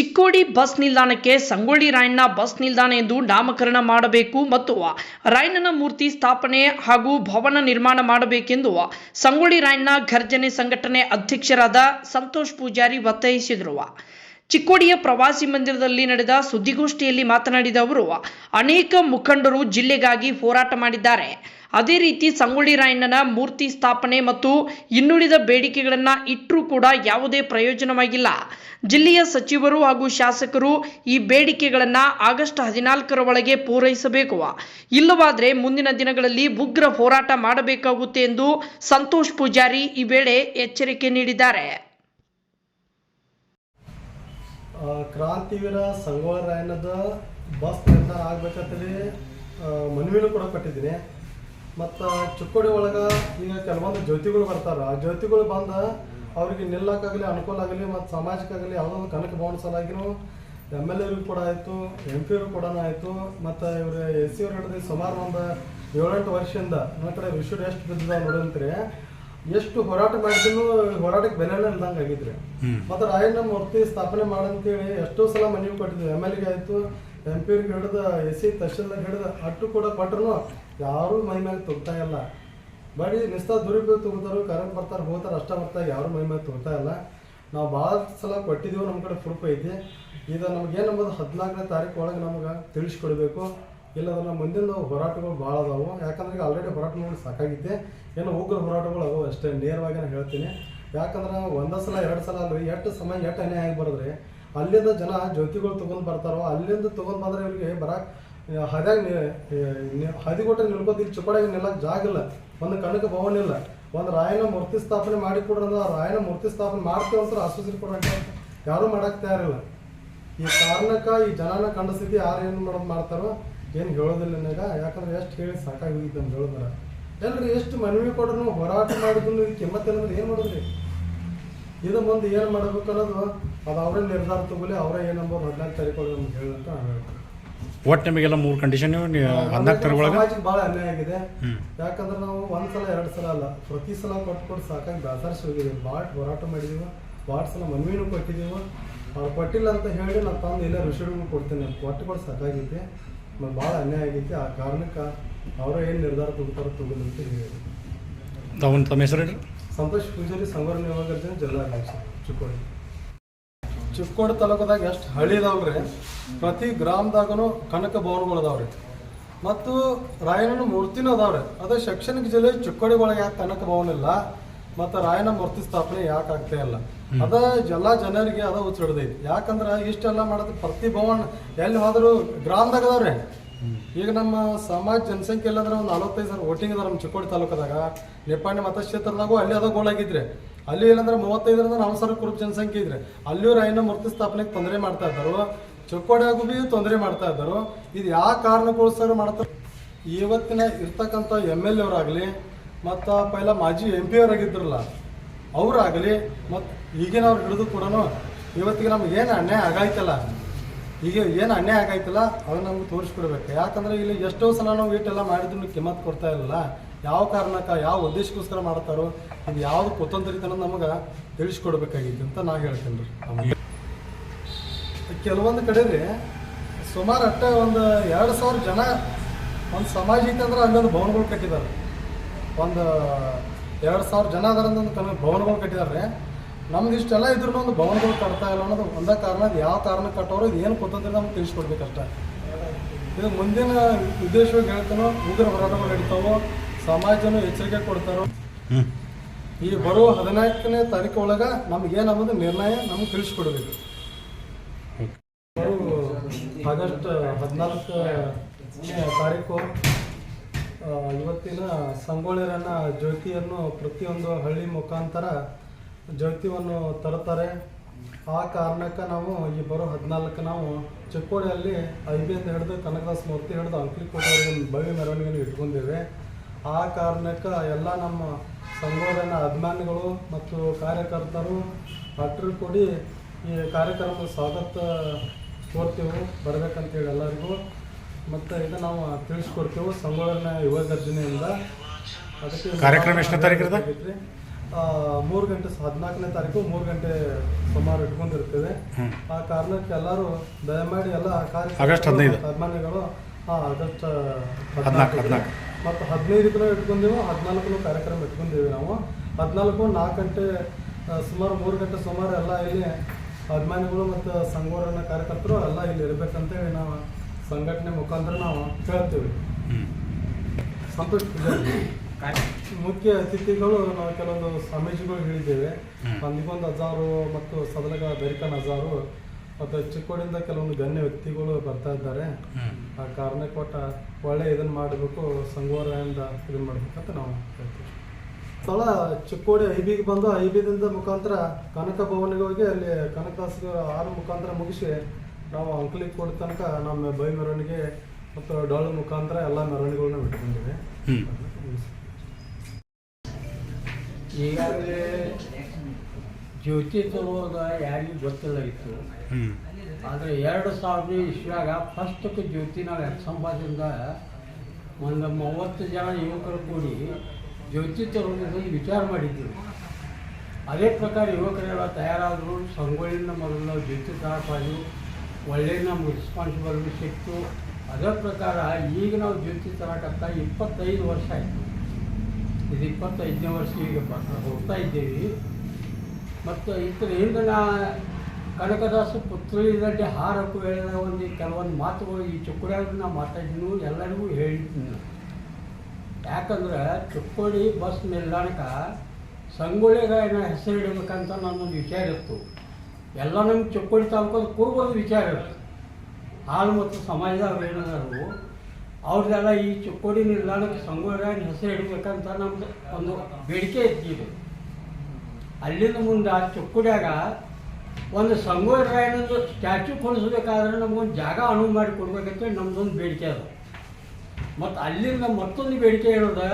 Chikkodi bus ನಿಲ್ದಾಣಕ್ಕೆ Sangolli Rayanna bus ನಿಲ್ದಾಣ ಎಂದು ನಾಮಕರಣ ಮಾಡಬೇಕು ಮತ್ತು ರಾಯಣ್ಣನ ಮೂರ್ತಿ ಸ್ಥಾಪನೆ ಹಾಗೂ ಭವನ ನಿರ್ಮಾಣ ಮಾಡಬೇಕೆಂದು ಸಂಗೊಳ್ಳಿ ರಾಯಣ್ಣ ಘರ್ಜನೆ ಸಂಘಟನೆ ಅಧ್ಯಕ್ಷರಾದ ಸಂತೋಷ್ ಪೂಜಾರಿ ಒತ್ತಾಯಿಸಿದರು. ಚಿಕ್ಕೋಡಿಯ ಪ್ರವಾಸಿ ಮಂದಿರದಲ್ಲಿ ನಡೆದ ಸುದ್ದಿಗೋಷ್ಠಿಯಲ್ಲಿ ಮಾತನಾಡಿದ ಅವರು, ಅನೇಕ ಮುಖಂಡರು ಜಿಲ್ಲೆಗಾಗಿ ಹೋರಾಟ ಮಾಡಿದ್ದಾರೆ. ಅದೇ ರೀತಿ ಸಂಗೊಳ್ಳಿ ರಾಯಣ್ಣನ ಮೂರ್ತಿ ಸ್ಥಾಪನೆ ಮತ್ತು ಇನ್ನುಳಿದ ಬೇಡಿಕೆಗಳನ್ನು ಇಟ್ಟರೂ ಕೂಡ ಯಾವುದೇ ಪ್ರಯೋಜನವಾಗಿಲ್ಲ. ಜಿಲ್ಲೆಯ ಸಚಿವರು ಹಾಗೂ ಶಾಸಕರು ಈ ಬೇಡಿಕೆಗಳನ್ನು ಆಗಸ್ಟ್ ಹದಿನಾಲ್ಕರ ಒಳಗೆ ಪೂರೈಸಬೇಕು. ಇಲ್ಲವಾದರೆ ಮುಂದಿನ ದಿನಗಳಲ್ಲಿ ಉಗ್ರ ಹೋರಾಟ ಮಾಡಬೇಕಾಗುತ್ತೆ ಎಂದು ಸಂತೋಷ್ ಪೂಜಾರಿ ಈ ವೇಳೆ ಎಚ್ಚರಿಕೆ ನೀಡಿದ್ದಾರೆ. ಕ್ರಾಂತಿವೀರ ಸಂಗೊಳ್ಳಿ ರಾಯಣ್ಣದ ಬಸ್ ನಿರ್ಧಾರ ಆಗ್ಬೇಕಂತೇಳಿ ಮನವಿನೂ ಕೂಡ ಕೊಟ್ಟಿದ್ದೀನಿ. ಮತ್ತು ಚಿಕ್ಕೋಡಿ ಒಳಗೆ ಈಗ ಕೆಲವೊಂದು ಜ್ಯೋತಿಗಳು ಬರ್ತಾರೆ. ಆ ಜ್ಯೋತಿಗಳು ಬಂದ ಅವ್ರಿಗೆ ನಿಲ್ಲಕ್ಕಾಗಲಿ ಅನುಕೂಲ ಆಗಲಿ ಮತ್ತು ಸಮಾಜಕ್ಕಾಗಲಿ ಯಾವುದೋ ಒಂದು ಕನಕ ಭವನ ಸಲಾಗಿನೂ ಎಂ ಎಲ್ ಎರಿಗೂ ಕೂಡ ಆಯಿತು, ಎಂ ಪಿ ಕೂಡ ಆಯಿತು. ಮತ್ತು ಇವರು ಎಸ್ ಸಿ ಅವ್ರು ಹಿಡಿದು ಸುಮಾರು ಒಂದು ಏಳೆಂಟು ವರ್ಷದಿಂದ, ನನ್ನ ಕಡೆ ವಿಶ್ವ ಎಷ್ಟು ಬಿದ್ದಿದೆ ನೋಡಂತ್ರಿ ಎಷ್ಟು ಹೋರಾಟ ಮಾಡಿದ್ರು ಹೋರಾಟಕ್ಕೆ ಬೆಲೆನೇ ಇಲ್ದಂಗೆ ಆಗಿದ್ರಿ. ಮತ್ತೆ ರಾಯಣ್ಣ ಮೂರ್ತಿ ಸ್ಥಾಪನೆ ಮಾಡಂತೇಳಿ ಎಷ್ಟೋ ಸಲ ಮನವಿ ಕೊಟ್ಟಿದ್ವಿ ಎಂ ಎಲ್ಗೆ ಆಯ್ತು ಎಂ ಪಿ ಅವ್ರಿಗೆ ಹಿಡಿದ ಎಸ್ ಸಿ ತಹಶೀಲ್ದಾರ್ ಹಿಡಿದ ಅಟ್ಟು ಕೂಡ ಕೊಟ್ರು. ಯಾರು ಮೈ ಮೇಲೆ ತುಗ್ತಾ ಇಲ್ಲ. ಬರೀ ನಿಸ್ತ ದುರುಪಯೋಗ ತುಗ್ತಾರು ಕರೆಂಟ್ ಬರ್ತಾರೆ ಹೋಗ್ತಾರೆ ಅಷ್ಟ ಬರ್ತಾರೆ ಯಾರು ಮೈ ಮೇಲೆ ತುಗ್ತಾ ಇಲ್ಲ. ನಾವು ಭಾಳ ಸಲ ಕೊಟ್ಟಿದ್ದೀವಿ ನಮ್ಮ ಕಡೆ ಪ್ರೂಫ್ ಐತಿ. ಇದು ನಮ್ಗೆ ನಂಬೋದು ಹದಿನಾಲ್ಕನೇ ತಾರೀಕು ಒಳಗೆ ನಮ್ಗೆ ತಿಳಿಸ್ಕೊಡ್ಬೇಕು. ಇಲ್ಲದನ್ನ ಮುಂದಿನ ಹೋರಾಟಗಳು ಭಾಳ ಅದಾವು. ಯಾಕಂದ್ರೆ ಈಗ ಆಲ್ರೆಡಿ ಹೋರಾಟ ನೋಡಿ ಸಾಕಾಗಿದೆ ಏನು ಉಗ್ರ ಹೋರಾಟಗಳು ಅದಾವೆ ಅಷ್ಟೇ. ನೇರವಾಗಿ ನಾನು ಹೇಳ್ತೀನಿ. ಯಾಕಂದ್ರೆ ಒಂದೇ ಸಲ, ಎರಡು ಸಲ ಅಲ್ರಿ, ಎಷ್ಟು ಸಮಯ, ಎಷ್ಟು ಅನ್ಯಾಯ ಆಗಿ ಬರೋದ್ರಿ? ಅಲ್ಲಿಂದ ಜನ ಜ್ಯೋತಿಗಳು ತೊಗೊಂಡು ಬರ್ತಾರೋ, ಅಲ್ಲಿಂದ ತೊಗೊಂಡು ಬಂದ್ರೆ ಇವ್ರಿಗೆ ಬರಕ್ಕೆ ಹದ್ಯಾಗ ಹದಿಗೊಟ್ಟ ನಿಲ್ಕೋದು ಇಲ್ಲಿ ಚುಕ್ಕೋಡಿಗೆ ನಿಲ್ಲಕ್ಕೆ ಜಾಗ ಇಲ್ಲ. ಒಂದು ಕಣಕ್ಕೆ ಭವನ ಇಲ್ಲ. ಒಂದು ರಾಯನ ಮೂರ್ತಿ ಸ್ಥಾಪನೆ ಮಾಡಿ ಕೊಡ್ರಿ ಅಂದ್ರೆ ರಾಯನ ಮೂರ್ತಿ ಸ್ಥಾಪನೆ ಮಾಡ್ತೀವಿ ಅಂತ ಆಶ್ವಾಸನೆ ಕೊಡ್ರಿ ಅಂತ ಯಾರೂ ಮಾಡಕ್ಕೆ ತಯಾರಿಲ್ಲ. ಈ ಕಾರಣಕ್ಕೆ ಈ ಜನನ ಕಂಡ ಸ್ಥಿತಿ ಯಾರು ಏನು ಮಾಡೋದು ಮಾಡ್ತಾರೋ ಏನು ಹೇಳೋದಿಲ್ಲ ನಗ ಯಾಕಂದ್ರೆ ಎಷ್ಟು ಹೇಳಿ ಸಾಕಾಗಿ ಹೋಗಿದ್ದು ಅಂತ ಹೇಳಿದ್ರ ಎಲ್ರಿ ಎಷ್ಟು ಮನವಿ ಕೊಡ್ರು ಹೋರಾಟ ಮಾಡಿದ್ರು ಕಿಮ್ಮತ್ ಅನ್ನೋದು ಏನಂದ್ರೆ ಏನು ಮಾಡಿದ್ರಿ? ಇದು ಮುಂದೆ ಏನು ಮಾಡಬೇಕು ಅನ್ನೋದು ಅದು ಅವರೇ ನಿರ್ಧಾರ ತಗೊಳ್ಳಿ ಅವರೇ ಏನಂಬ ಹದಿನಾಲ್ಕು ತಾರೀಕು ಅಂತ ನಾನು ಹೇಳ್ತೀನಿ. ಒಟ್ಟು ನಿಮಗೆಲ್ಲ ಮೂರು ಕಂಡೀಷನ್ ಹದಿನಾಲ್ಕು ತರ ಒಳಗೆ? ಸಮಾಜಕ್ಕೆ ಭಾಳ ಅನ್ಯಾಯ ಆಗಿದೆ. ಯಾಕಂದ್ರೆ ನಾವು ಒಂದ್ ಸಲ ಎರಡು ಸಲ ಅಲ್ಲ ಪ್ರತಿ ಸಲ ಕೊಟ್ಟು ಕೊಟ್ಟು ಸಾಕಾಗಿ ಬೇಸರಿಸಿ ಹೋಗಿದ್ದೀವಿ. ಭಾಳ ಹೋರಾಟ ಮಾಡಿದ್ದೀವಿ ಭಾಳ ಸಲ ಮನವಿನೂ ಕೊಟ್ಟಿದ್ದೀವಿ. ಅವ್ರು ಕೊಟ್ಟಿಲ್ಲ ಅಂತ ಹೇಳಿ ನಾನು ತಂದು ಇಲ್ಲ ಋಷಿಗಳು ಕೊಡ್ತೀನಿ ಕೊಟ್ಟು ಕೊಟ್ಟು ಸಾಕಾಗೈತಿ. ಮತ್ತು ಭಾಳ ಅನ್ಯಾಯ ಆಗೈತಿ. ಆ ಕಾರಣಕ್ಕೆ ಅವರು ಏನು ನಿರ್ಧಾರ ತಗೋತಾರೋ ತಗೋಲಿ ಅಂತ ಹೇಳಿ ಅವನು ತಮ್ಮ ಹೆಸರು ಸಂತೋಷ್ ಪೂಜಾರಿ ಸಂಗರ ನಿಯೋಗರ್ಜನ ಜಿಲ್ಲಾಧ್ಯಕ್ಷ ಚಿಕ್ಕೋಡಿ. ಚಿಕ್ಕೋಡಿ ತಾಲೂಕದಾಗ ಎಷ್ಟು ಹಳ್ಳಿ ಇದಾವ್ರಿ. ಪ್ರತಿ ಗ್ರಾಮದಾಗನು ಕನಕ ಭವನಗಳು ಅದಾವ್ರಿ. ಮತ್ತು ರಾಯಣ್ಣನ ಮೂರ್ತಿನೂ ಅದಾವ್ರಿ. ಅದು ಶೈಕ್ಷಣಿಕ ಜಿಲ್ಲೆ ಚಿಕ್ಕೋಡಿ ಒಳಗೆ ಯಾಕೆ ಕನಕ ಭವನ ಇಲ್ಲ? ಮತ್ತು ರಾಯನ ಮೂರ್ತಿ ಸ್ಥಾಪನೆ ಯಾಕೆ ಆಗ್ತಾ ಇಲ್ಲ? ಅದ ಎಲ್ಲ ಜನರಿಗೆ ಅದ ಹುಚ್ಚಿಡ್ದೈತಿ ಯಾಕಂದ್ರೆ ಇಷ್ಟೆಲ್ಲ ಮಾಡೋದು ಪ್ರತಿ ಭವನ ಎಲ್ಲಿ ಹೋದ್ರು ಗ್ರಾಮದಾಗ ಅದಾವ್ರೆ. ಈಗ ನಮ್ಮ ಸಮಾಜ ಜನಸಂಖ್ಯೆ ಎಲ್ಲಂದ್ರೆ ಒಂದು ನಲವತ್ತೈದು ಸಾವಿರ ವೋಟಿಂಗ್ ಅದ ನಮ್ಮ ಚಿಕ್ಕೋಡಿ ತಾಲೂಕದಾಗ. ನೇಪಾಳಿ ಮತಕ್ಷೇತ್ರದಾಗೂ ಅಲ್ಲಿ ಅದ ಗೋಳಾಗಿದ್ರೆ. ಅಲ್ಲಿ ಇಲ್ಲಾಂದ್ರೆ ಮೂವತ್ತೈದರಿಂದ ನಾವು ಸಾವಿರ ಕುರುಪ್ ಜನಸಂಖ್ಯೆ ಇದ್ರೆ. ಅಲ್ಲಿಯೂ ರಾಯನ ಮೂರ್ತಿ ಸ್ಥಾಪನೆಗೆ ತೊಂದರೆ ಮಾಡ್ತಾ ಇದ್ದರು. ಚಿಕ್ಕೋಡಿಯಾಗೂ ಬಿ ತೊಂದರೆ ಮಾಡ್ತಾ ಇದ್ದರು. ಇದು ಯಾವ ಕಾರಣಕ್ಕೋಸ್ಕರ ಮಾಡ್ತಾರೆ ಇವತ್ತಿನ ಇರ್ತಕ್ಕಂಥ ಎಂ ಎಲ್ ಅವರಾಗಲಿ ಮತ್ತು ಪೈಲ ಮಾಜಿ ಎಂ ಪಿ ಅವರಾಗಿದ್ರಲ್ಲ, ಅವರಾಗಲಿ ಮತ್ತು ಈಗಿನವ್ರು ಹಿಡಿದು ಕೂಡ ಇವತ್ತಿಗೆ ನಮ್ಗೆ ಏನು ಅನ್ಯಾಯ ಆಗಾಯ್ತಲ್ಲ ಈಗ ಏನು ಅನ್ಯಾಯ ಆಗೈತಲ್ಲ ಅದನ್ನ ನಮ್ಗೆ ತೋರಿಸ್ಕೊಡ್ಬೇಕು. ಯಾಕಂದ್ರೆ ಇಲ್ಲಿ ಎಷ್ಟೋ ಸಲ ನಾವು ಇಟ್ಟೆಲ್ಲ ಮಾಡಿದ್ರು ಕಿಮ್ಮತ್ ಕೊಡ್ತಾ ಇರಲಿಲ್ಲ. ಯಾವ ಕಾರಣಕ್ಕೆ, ಯಾವ ಉದ್ದೇಶಕ್ಕೋಸ್ಕರ ಮಾಡ್ತಾರೋ, ಇದು ಯಾವ್ದು ಕುತಂತ್ರಿತನ ನಮಗೆ ತಿಳಿಸ್ಕೊಡ್ಬೇಕಾಗಿತ್ತು ಅಂತ ನಾ ಹೇಳ್ತೀನಿ ರೀ. ಕೆಲವೊಂದು ಕಡೆ ರೀ, ಸುಮಾರು ಅಟ್ಟ ಒಂದು ಎರಡು ಸಾವಿರ ಜನ ಒಂದು ಸಮಾಜ ಇತ್ತಂದ್ರೆ ಅಲ್ಲೊಂದು ಭವನಗಳು ಕಟ್ಟಿದ್ದಾರೆ ಒಂದು ಎರಡು ಸಾವಿರ ಜನ ಅದರ ಒಂದು ಕನ ಭವನಗಳು ಕಟ್ಟಿದ್ದಾರೆ ನಮ್ದು ಇಷ್ಟೆಲ್ಲ ಇದ್ರೂ ಒಂದು ಭವನಗಳು ಕಟ್ತಾ ಇಲ್ಲ ಅನ್ನೋದು ಒಂದೇ ಕಾರಣ ಅದು ಯಾವ ಕಾರಣ ಕಟ್ಟೋರು ಇದು ಏನು ಕೊತ್ತಂದ್ರೆ ನಮ್ಗೆ ತಿಳಿಸ್ಕೊಡ್ಬೇಕಷ್ಟೇ. ಇದು ಮುಂದಿನ ಉದ್ದೇಶವಾಗಿ ಹೇಳ್ತಾನೋ ಉಗ್ರ ಹೋರಾಟಗಳು ನಡೀತಾವೋ ಸಮಾಜನೂ ಎಚ್ಚರಿಕೆ ಕೊಡ್ತಾರೋ ಈ ಬರುವ ಹದಿನಾಲ್ಕನೇ ತಾರೀಕು ಒಳಗೆ ನಮ್ಗೆ ಏನನ್ನೋದು ನಿರ್ಣಯ ನಮ್ಗೆ ತಿಳಿಸ್ಕೊಡ್ಬೇಕು. ಬರೋ ಆಗಸ್ಟ್ ಹದಿನಾಲ್ಕು ತಾರೀಕು ಇವತ್ತಿನ ಸಂಗೊಳ್ಳಿರನ್ನ ಜ್ಯೋತಿಯನ್ನು ಪ್ರತಿಯೊಂದು ಹಳ್ಳಿ ಮುಖಾಂತರ ಜ್ಯೋತಿಯನ್ನು ತರುತ್ತಾರೆ. ಆ ಕಾರಣಕ್ಕೆ ನಾವು ಈ ಬರೋ ಹದಿನಾಲ್ಕು ನಾವು ಚಿಕ್ಕೋಡಿಯಲ್ಲಿ ಐಬಿಯಿಂದ ಹಿಡಿದು ಕನಕದಾಸ ಮೂರ್ತಿ ಹಿಡಿದು ಅಂಕಲಿಕೋಟೆವರೆಗೆ ಒಂದು ಭವ್ಯ ಮೆರವಣಿಗೆಯನ್ನು ಇಟ್ಕೊಂಡಿದ್ದೇವೆ ಆ ಕಾರಣಕ್ಕೆ ಎಲ್ಲ ನಮ್ಮ ಸಂಗೋಧನ ಅಭಿಮಾನಿಗಳು ಮತ್ತು ಕಾರ್ಯಕರ್ತರು ಭಟ್ರು ಕೂಡಿ ಈ ಕಾರ್ಯಕ್ರಮದ ಸ್ವಾಗತ ಕೋರ್ತೀವಿ. ಬರಬೇಕಂತೇಳಿ ಎಲ್ಲರಿಗೂ. ಮತ್ತು ಇದು ನಾವು ತಿಳಿಸ್ಕೊಡ್ತೇವೆ ಸಂಗೋಧನ ಯುವ ಗರ್ಜನೆಯಿಂದ ಅದಕ್ಕೆ ಕಾರ್ಯಕ್ರಮ ಎಷ್ಟನೇ ತಾರೀಕು ಇರ್ತದೆ? ಮೂರು ಗಂಟೆ ಹದಿನಾಲ್ಕನೇ ತಾರೀಕು ಮೂರು ಗಂಟೆ ಸುಮಾರು ಇಟ್ಕೊಂಡಿರ್ತೇವೆ ಹ್ಮ್. ಆ ಕಾರಣಕ್ಕೆ ಎಲ್ಲರೂ ದಯಮಾಡಿ ಎಲ್ಲ ಕಾರ್ಯಕ್ರಮ ಆಗಸ್ಟ್ ಹದಿನೈದು. ಅಭಿಮಾನಿಗಳು ಹಾಂ ಆಗಸ್ಟ್ ಹದಿನಾಲ್ಕು, ಹದಿನಾಲ್ಕು. ಮತ್ತು ಹದಿನೈದಕ್ಕೂ ಇಟ್ಕೊಂಡೇವು ಹದಿನಾಲ್ಕು ಕಾರ್ಯಕ್ರಮ ಇಟ್ಕೊಂಡೇವಿ ನಾವು ಹದಿನಾಲ್ಕು ನಾಲ್ಕು ಗಂಟೆ ಆ, ಸುಮಾರು ಮೂರು ಗಂಟೆ ಸುಮಾರು ಎಲ್ಲ ಇಲ್ಲಿ ಅಭಿಮಾನಿಗಳು ಮತ್ತು ಸಂಘವರನ್ನ ಕಾರ್ಯಕರ್ತರು ಎಲ್ಲ ಇಲ್ಲಿ ಇರಬೇಕಂತೇಳಿ ನಾವು ಸಂಘಟನೆ ಮುಖಾಂತರ ನಾವು ಕೇಳ್ತೀವಿ. ಸಂತೋಷ ಮುಖ್ಯ ಅತಿಥಿಗಳು ನಾವು ಕೆಲವೊಂದು ಸ್ವಾಮೀಜಿಗಳು ಹೇಳಿದ್ದೇವೆ. ಹ್ಮ್. ಹಜಾರು ಅಜಾರು ಮತ್ತು ಸದಲಗ ಬೆರಿಕನ್ ಅಜಾರು ಮತ್ತು ಚಿಕ್ಕೋಡಿಂದ ಕೆಲವೊಂದು ಗಣ್ಯ ವ್ಯಕ್ತಿಗಳು ಬರ್ತಾ ಇದ್ದಾರೆ. ಆ ಕಾರಣ ಕೊಟ್ಟ ಒಳ್ಳೆ ಇದನ್ನು ಮಾಡಬೇಕು ಸಂಘವರಿಂದ ಇದನ್ನು ಮಾಡ್ಬೇಕಂತ ನಾವು ಹೇಳ್ತೀವಿ ಸ್ಥಳ ಚಿಕ್ಕೋಡಿ ಐಬಿಗೆ ಬಂದು ಐಬಿದಿಂದ ಮುಖಾಂತರ ಕನಕ ಭವನಿಗೆ ಹೋಗಿ ಅಲ್ಲಿ ಕನಕದಾಸ ಆರು ಮುಖಾಂತರ ಮುಗಿಸಿ ನಾವು ಅಂಕಲಿಗೆ ಕೊಡ ತನಕ ನಮ್ಮ ಬೈ ಮೆರವಣಿಗೆ ಮತ್ತು ಡಾಲ್ ಮುಖಾಂತರ ಎಲ್ಲ ಮೆರವಣಿಗೆಗಳನ್ನ ಬಿಟ್ಕೊಂಡಿವೆ ಹ್ಮ್. ಈಗಾಗಲೇ ಜ್ಯೋತಿ ತರುವಾಗ ಯಾರಿಗೂ ಗೊತ್ತಿಲ್ಲ ಇತ್ತು. ಆದರೆ ಎರಡು ಸಾವಿರದ ಇಸ್ವಿಯಾಗ ಫಸ್ಟಕ್ಕೆ ಜ್ಯೋತಿ ನಾವು ಎಕ್ಸಂಬಾದಿಂದ ಒಂದು ಮೂವತ್ತು ಜನ ಯುವಕರು ಕೂಡಿ ಜ್ಯೋತಿ ತರುವುದನ್ನು ವಿಚಾರ ಮಾಡಿದ್ದೀವಿ ಅದೇ ಪ್ರಕಾರ ಯುವಕರೆಲ್ಲ ತಯಾರಾದರು ಸಂಗೊಳ್ಳಿನ ಮೊದಲು ನಾವು ಜ್ಯೋತಿ ತರಪಾದು ಒಳ್ಳೆಯ ನಮ್ಮ ರೆಸ್ಪಾನ್ಸಿಬಲ್ ಸಿಕ್ತು. ಅದರ ಪ್ರಕಾರ ಈಗ ನಾವು ಜ್ಯೋತಿ ತರಕತ್ತ ಇಪ್ಪತ್ತೈದು ವರ್ಷ ಆಯಿತು. ಇದು ಇಪ್ಪತ್ತೈದನೇ ವರ್ಷ ಈಗ ಹೋಗ್ತಾ ಇದ್ದೀವಿ. ಮತ್ತು ಇದರಿಂದ ನಾ ಕನಕದಾಸ ಪುತ್ರಿಯಲ್ಲಿ ಹಾರಕ್ಕೂ ಹೇಳಿದ ಒಂದು ಕೆಲವೊಂದು ಮಾತುಗಳು ಈ ಚುಕ್ಕುಡಿಯಾಗ ನಾ ಮಾತಾಡಿದ್ನು ಎಲ್ಲರಿಗೂ ಹೇಳಿದ್ದೀನಿ ನಾನು. ಯಾಕಂದ್ರೆ ಚುಕ್ಕೋಡಿ ಬಸ್ ನಿಲ್ದಾಣಕ್ಕೆ ಸಂಗೊಳ್ಳಿ ಹೆಸರಿಡಬೇಕಂತ ನನ್ನೊಂದು ವಿಚಾರ ಇತ್ತು. ಎಲ್ಲ ನಮ್ಮ ಚುಕ್ಕೋಡಿ ತಾಲೂಕದ ಕುರುಬದ ವಿಚಾರ ಹಾಲು ಮತ್ತು ಸಮಾಜದವ್ರು ಏನಾದ್ರು ಅವ್ರದ್ದೆಲ್ಲ ಈ ಚಿಕ್ಕೋಡಿ ನಿಲ್ದಾಣಕ್ಕೆ ರಾಯನ ಹೆಸರು ಇಡಬೇಕಂತ ನಮ್ದು ಒಂದು ಬೇಡಿಕೆ ಇತ್ತು ಅಲ್ಲಿಂದ ಮುಂದೆ ಚುಕ್ಕುಡ್ಯಾಗ ಒಂದು ಸಂಗೊಳ್ಳಿ ಸ್ಟ್ಯಾಚು ಸ್ಟ್ಯಾಚ್ಯೂ ಕೊಡಿಸ್ಬೇಕಾದ್ರೆ ನಮಗೊಂದು ಜಾಗ ಅನುವು ಮಾಡಿ ಕೊಡ್ಬೇಕಂತ ನಮ್ದೊಂದು ಬೇಡಿಕೆ ಅದು. ಮತ್ತು ಅಲ್ಲಿಂದ ಮತ್ತೊಂದು ಬೇಡಿಕೆ ಹೇಳೋದು,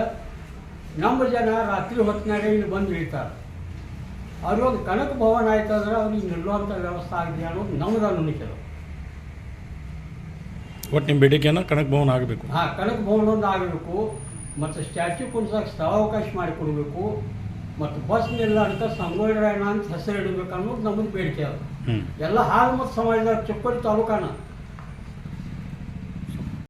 ನಮ್ಮ ಜನ ರಾತ್ರಿ ಹೊತ್ತಿನಾಗ ಇಲ್ಲಿ ಬಂದು ಇಳಿತಾರೆ. ಅವ್ರಿಗೆ ಕನಕ ಭವನ ಆಯ್ತು ಅಂದ್ರೆ ಅವ್ರಿಗೆ ನಿಲ್ಲುವಂಥ ವ್ಯವಸ್ಥೆ ಆಗಿದೆ ಅನ್ನೋದು ನಮ್ದು ಅನುಮತಿ ಒಟ್ಟು ನಿಮ್ಮ ಬೇಡಿಕೆನ ಕನಕ ಭವನ ಆಗಬೇಕು. ಹಾಂ ಕನಕ ಭವನ ಒಂದು ಆಗಬೇಕು. ಮತ್ತು ಸ್ಟ್ಯಾಚ್ಯೂ ಕುಣಿಸೋಕೆ ಸ್ಥಳಾವಕಾಶ ಮಾಡಿಕೊಡ್ಬೇಕು. ಮತ್ತು ಬಸ್ ನಿಲ್ದಾಣಕ್ಕ ಸಂಗೊಳ್ಳಿ ರಾಯಣ್ಣ ಅಂತ ಹೆಸರು ಇಡಬೇಕು ಅನ್ನೋದು ನಮ್ಮದು ಬೇಡಿಕೆ ಅದು. ಎಲ್ಲ ಹಾಲು ಮತ್ತು ಸಮಾಜದ ಚಿಕ್ಕಡಿ ತಾಲೂಕಾನ